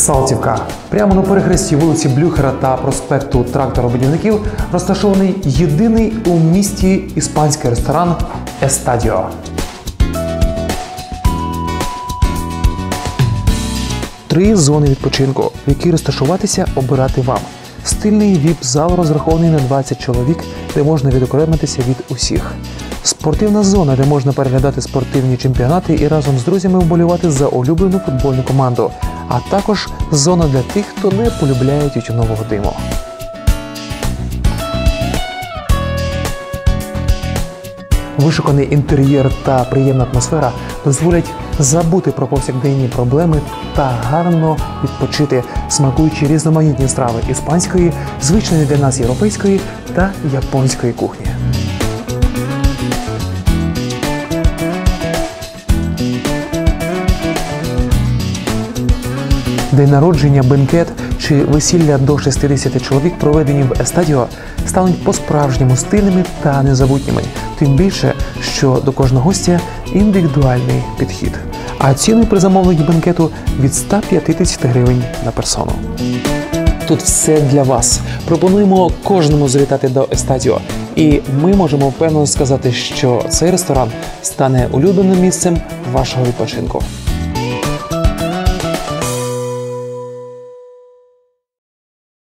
Салтівка. Прямо на перехресті вулиці Блюхера та проспекту тракторобудівників розташований єдиний у місті іспанський ресторан Естадіо. Три зони відпочинку, в якій розташуватися, обирати вам. Стильний віп-зал розрахований на 20 чоловік, де можна відокремитися від усіх. Спортивна зона, де можна переглядати спортивні чемпіонати і разом з друзями вболівати за улюблену футбольну команду, а також зона для тих, хто не полюбляє тютюнового диму. Вишуканий інтер'єр та приємна атмосфера дозволять забути про повсякденні проблеми та гарно відпочити, смакуючи різноманітні страви іспанської, звичної для нас європейської та японської кухні. День народження, бенкет чи весілля до 60 чоловік, проведені в Естадіо, стануть по-справжньому стильними та незабутніми. Тим більше, що до кожного гостя індивідуальний підхід. А ціни при замовленні бенкету від 150 гривень на персону. Тут все для вас. Пропонуємо кожному завітати до Естадіо. І ми можемо впевнено сказати, що цей ресторан стане улюбленим місцем вашого відпочинку.